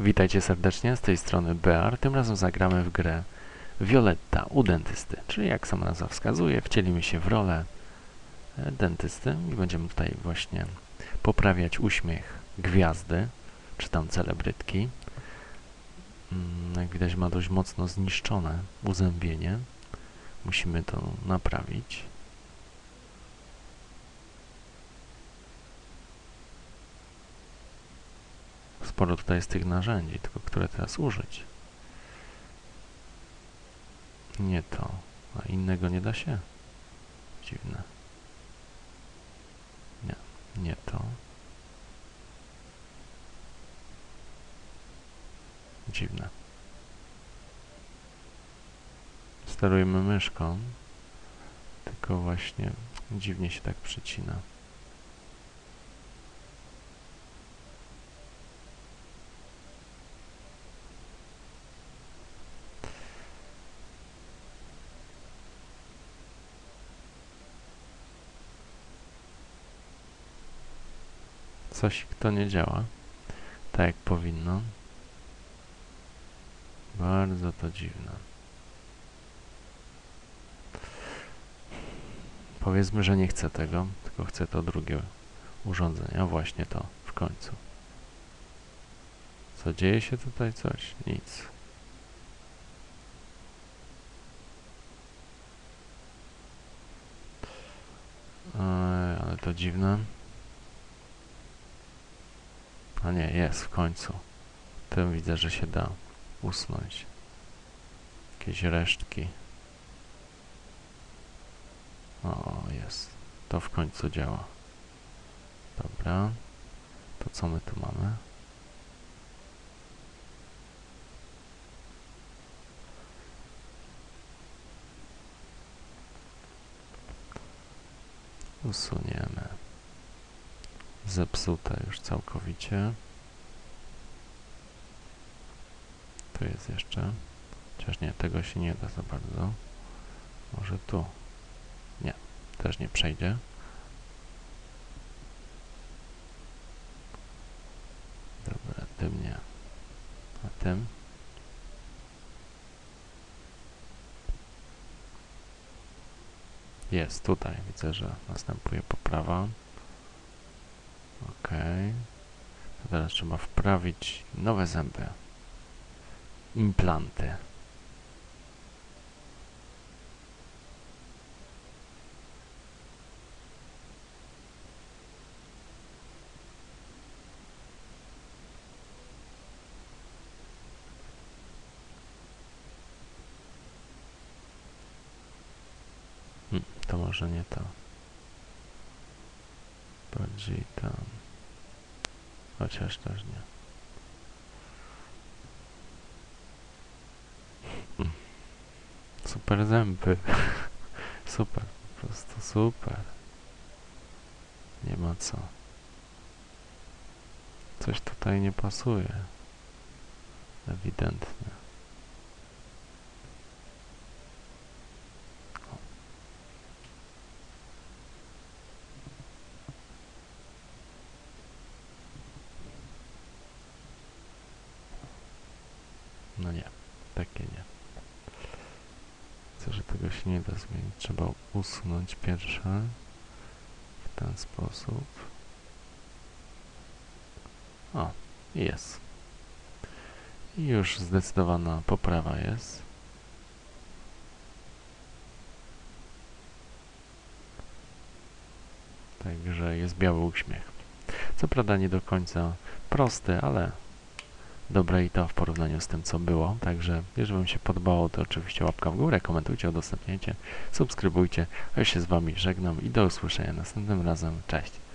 Witajcie serdecznie, z tej strony Bear. Tym razem zagramy w grę Violetta u dentysty. Czyli jak sama nazwa wskazuje, wcielimy się w rolę e, dentysty i będziemy tutaj właśnie poprawiać uśmiech gwiazdy, czy tam celebrytki. Mm, Jak widać ma dość mocno zniszczone uzębienie. Musimy to naprawić. Sporo tutaj jest tych narzędzi, tylko które teraz użyć? Nie to, a innego nie da się? Dziwne. Nie, nie to. Dziwne. Sterujemy myszką, tylko właśnie dziwnie się tak przycina. Coś to nie działa tak jak powinno. Bardzo to dziwne. Powiedzmy, że nie chcę tego, tylko chcę to drugie urządzenie. A właśnie to w końcu. Co dzieje się tutaj? Coś? Nic. Ale to dziwne. A nie, jest w końcu. Tym widzę, że się da usunąć. Jakieś resztki. O, jest. To w końcu działa. Dobra. To co my tu mamy? Usuniemy. Zepsute już całkowicie. Tu jest jeszcze. Chociaż nie, tego się nie da za bardzo. Może tu. Nie, też nie przejdzie. Dobra, tym nie. A tym? Jest, tutaj widzę, że następuje poprawa. Ok. Teraz trzeba wprawić nowe zęby. Implanty. Hmm, to może nie to. Bardziej tam. Chociaż też nie. Super zęby. super, po prostu super. Nie ma co. Coś tutaj nie pasuje. Ewidentnie. No nie, takie nie. Chcę, że tego się nie da zmienić. Trzeba usunąć pierwsze w ten sposób. O, jest. I już zdecydowana poprawa jest. Także jest biały uśmiech. Co prawda nie do końca prosty, ale dobre i to w porównaniu z tym, co było. Także, jeżeli Wam się podobało, to oczywiście łapka w górę, komentujcie, udostępniajcie, subskrybujcie. A ja się z Wami żegnam i do usłyszenia następnym razem. Cześć!